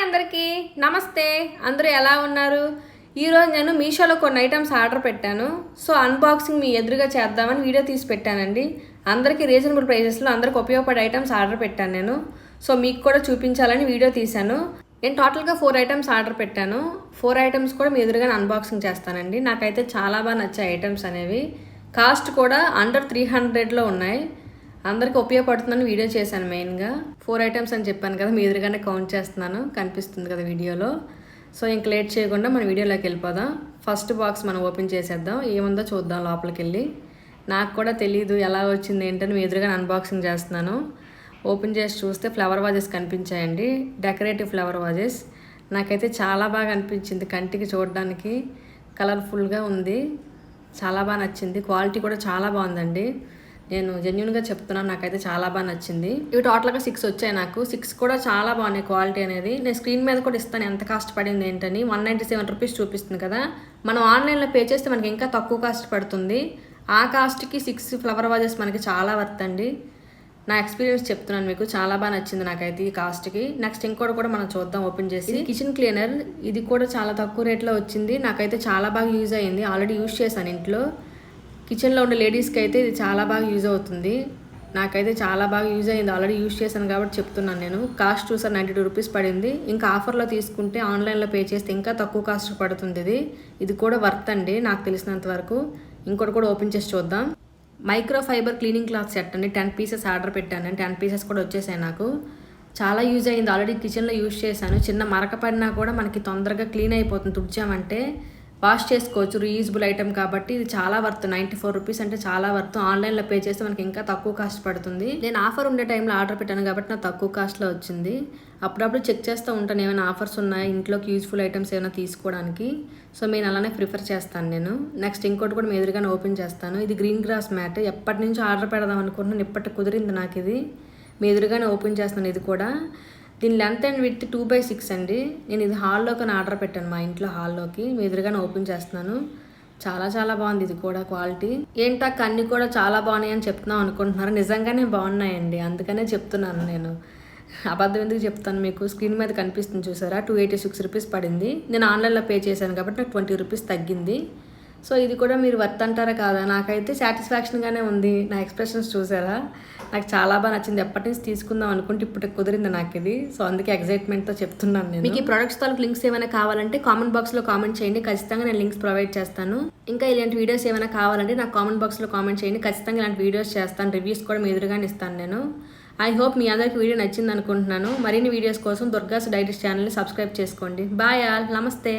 అందరికీ. నమస్తే. అందరూ ఎలా ఉన్నారు? ఈరోజు నేను మీషోలో కొన్ని ఐటమ్స్ ఆర్డర్ పెట్టాను. సో అన్బాక్సింగ్ మీ ఎదురుగా చేద్దామని వీడియో తీసి పెట్టానండి. అందరికీ రీజనబుల్ ప్రైజెస్లో అందరికి ఉపయోగపడే ఐటమ్స్ ఆర్డర్ పెట్టాను నేను. సో మీకు కూడా చూపించాలని వీడియో తీశాను. నేను టోటల్గా ఫోర్ ఐటమ్స్ ఆర్డర్ పెట్టాను. ఫోర్ ఐటమ్స్ కూడా మీ ఎదురుగానే అన్బాక్సింగ్ చేస్తానండి. నాకైతే చాలా బాగా నచ్చాయి ఐటమ్స్ అనేవి. కాస్ట్ కూడా అండర్ త్రీ హండ్రెడ్లో ఉన్నాయి. అందరికి ఉపయోగపడుతుందని వీడియో చేశాను మెయిన్గా. ఫోర్ ఐటమ్స్ అని చెప్పాను కదా మీ ఎదురుగానే కౌంట్ చేస్తున్నాను. కనిపిస్తుంది కదా వీడియోలో. సో ఇంక లేట్ చేయకుండా మన వీడియోలోకి వెళ్ళిపోదాం. ఫస్ట్ బాక్స్ మనం ఓపెన్ చేసేద్దాం. ఏముందో చూద్దాం లోపలికి వెళ్ళి నాకు కూడా తెలియదు ఎలా వచ్చింది ఏంటని మీ ఎదురుగా అన్బాక్సింగ్ చేస్తున్నాను. ఓపెన్ చేసి చూస్తే ఫ్లవర్ వాజెస్ కనిపించాయండి. డెకరేటివ్ ఫ్లవర్ వాజెస్ నాకైతే చాలా బాగా అనిపించింది కంటికి చూడడానికి. కలర్ఫుల్గా ఉంది. చాలా బాగా నచ్చింది. క్వాలిటీ కూడా చాలా బాగుందండి. నేను జెన్యున్గా చెప్తున్నాను నాకైతే చాలా బాగా నచ్చింది. ఇవి టోటల్గా సిక్స్ వచ్చాయి నాకు. సిక్స్ కూడా చాలా బాగున్నాయి క్వాలిటీ అనేది. నేను స్క్రీన్ మీద కూడా ఇస్తాను ఎంత కాస్ట్ పడింది ఏంటని. వన్ నైంటీ సెవెన్ రూపీస్ చూపిస్తుంది కదా. మనం ఆన్లైన్లో పే చేస్తే మనకి ఇంకా తక్కువ కాస్ట్ పడుతుంది. ఆ కాస్ట్కి సిక్స్ ఫ్లవర్ వాజెస్ మనకి చాలా వర్త్ అండి. నా ఎక్స్పీరియన్స్ చెప్తున్నాను మీకు. చాలా బాగా నచ్చింది నాకైతే ఈ కాస్ట్కి నెక్స్ట్ ఇంకోటి కూడా మనం చూద్దాం ఓపెన్ చేసి. కిచెన్ క్లీనర్ ఇది కూడా చాలా తక్కువ రేట్లో వచ్చింది. నాకైతే చాలా బాగా యూజ్ అయ్యింది ఆల్రెడీ యూజ్ చేశాను ఇంట్లో. కిచెన్లో ఉండే లేడీస్కి అయితే ఇది చాలా బాగా యూజ్ అవుతుంది. నాకైతే చాలా బాగా యూజ్ అయింది. ఆల్రెడీ యూజ్ చేశాను కాబట్టి చెప్తున్నాను నేను. కాస్ట్ చూసాను నైంటీ టూ రూపీస్ పడింది. ఇంకా ఆఫర్లో తీసుకుంటే ఆన్లైన్లో పే చేస్తే ఇంకా తక్కువ కాస్ట్ పడుతుంది ఇది. ఇది కూడా వర్త్ అండి నాకు తెలిసినంత వరకు. ఇంకోటి కూడా ఓపెన్ చేసి చూద్దాం. Micro fibre cleaning cloth set అండి. టెన్ పీసెస్ ఆర్డర్ పెట్టాను. టెన్ పీసెస్ కూడా వచ్చేసాయి నాకు. చాలా యూజ్ అయింది. ఆల్రెడీ కిచెన్లో యూజ్ చేశాను. చిన్న మరక పడినా కూడా మనకి తొందరగా క్లీన్ అయిపోతుంది. తుడిచామంటే వాష్ చేసుకోవచ్చు రీయూజబుల్ ఐటమ్ కాబట్టి ఇది చాలా వర్త్. నైంటీ ఫోర్ రూపీస్ అంటే చాలా వర్త్. ఆన్లైన్లో పే చేస్తే మనకి ఇంకా తక్కువ కాస్ట్ పడుతుంది. నేను ఆఫర్ ఉండే టైంలో ఆర్డర్ పెట్టాను కాబట్టి నాకు తక్కువ కాస్ట్లో వచ్చింది. అప్పుడప్పుడు చెక్ చేస్తూ ఉంటాను ఏమైనా ఆఫర్స్ ఉన్నాయి? ఇంట్లోకి యూజ్ఫుల్ ఐటమ్స్ ఏమైనా తీసుకోవడానికి. సో నేను అలానే ప్రిఫర్ చేస్తాను నేను. నెక్స్ట్ ఇంకోటి కూడా ఎదురుగానే ఓపెన్ చేస్తాను. ఇది గ్రీన్ గ్రాస్ మ్యాట్. ఎప్పటి నుంచో ఆర్డర్ పెడదాం అనుకుంటున్నాను. ఇప్పటికి కుదిరింది నాకు ఇది. మీ ఎదురుగానే ఓపెన్ చేస్తాను ఇది కూడా. దీని length and with two by six అండి. నేను ఇది హాల్లోకి ఆర్డర్ పెట్టాను మా ఇంట్లో హాల్లోకి మీ ఎదురుగానే ఓపెన్ చేస్తున్నాను. చాలా చాలా బాగుంది ఇది కూడా క్వాలిటీ ఏంటక్క అన్నీ కూడా చాలా బాగున్నాయి అని చెప్తున్నాం అనుకుంటున్నారు. నిజంగానే బాగున్నాయండి. అందుకనే చెప్తున్నాను నేను. అబద్ధం ఎందుకు చెప్తాను మీకు? స్క్రీన్ మీద కనిపిస్తుంది చూసారా? టూ ఎయిటీ సిక్స్ రూపీస్ పడింది. నేను ఆన్లైన్లో పే చేశాను కాబట్టి నాకు ట్వంటీ రూపీస్ తగ్గింది. సో ఇది కూడా మీరు వర్త్ అంటారా కాదా? నాకైతే సాటిస్ఫాక్షన్గానే ఉంది. నా ఎక్స్ప్రెషన్స్ చూసారా? నాకు చాలా బాగా నచ్చింది. ఎప్పటి నుంచి తీసుకుందాం అనుకుంటే ఇప్పుడు కుదిరింది నాకు ఇది సో అందుకే ఎక్సైట్మెంట్తో చెప్తున్నాను నేను. మీకు ఈ ప్రొడక్ట్స్ తాలూకు లింక్స్ ఏమైనా కావాలంటే కామెంట్ బాక్స్లో కామెంట్ చేయండి. ఖచ్చితంగా నేను లింక్స్ ప్రొవైడ్ చేస్తాను. ఇంకా ఇలాంటి వీడియోస్ ఏమైనా కావాలంటే నాకు కామెంట్ బాక్స్లో కామెంట్ చేయండి. ఖచ్చితంగా ఇలాంటి వీడియోస్ చేస్తాను. రివ్యూస్ కూడా మీ ఎదురుగానే ఇస్తాను నేను. ఐ హోప్ మీ అందరికి వీడియో నచ్చింది అనుకుంటున్నాను మరిన్ని వీడియోస్ కోసం దుర్గాస్ డైరీస్ ఛానల్ని సబ్స్క్రైబ్ చేసుకోండి. బాయ్ ఆల్ నమస్తే.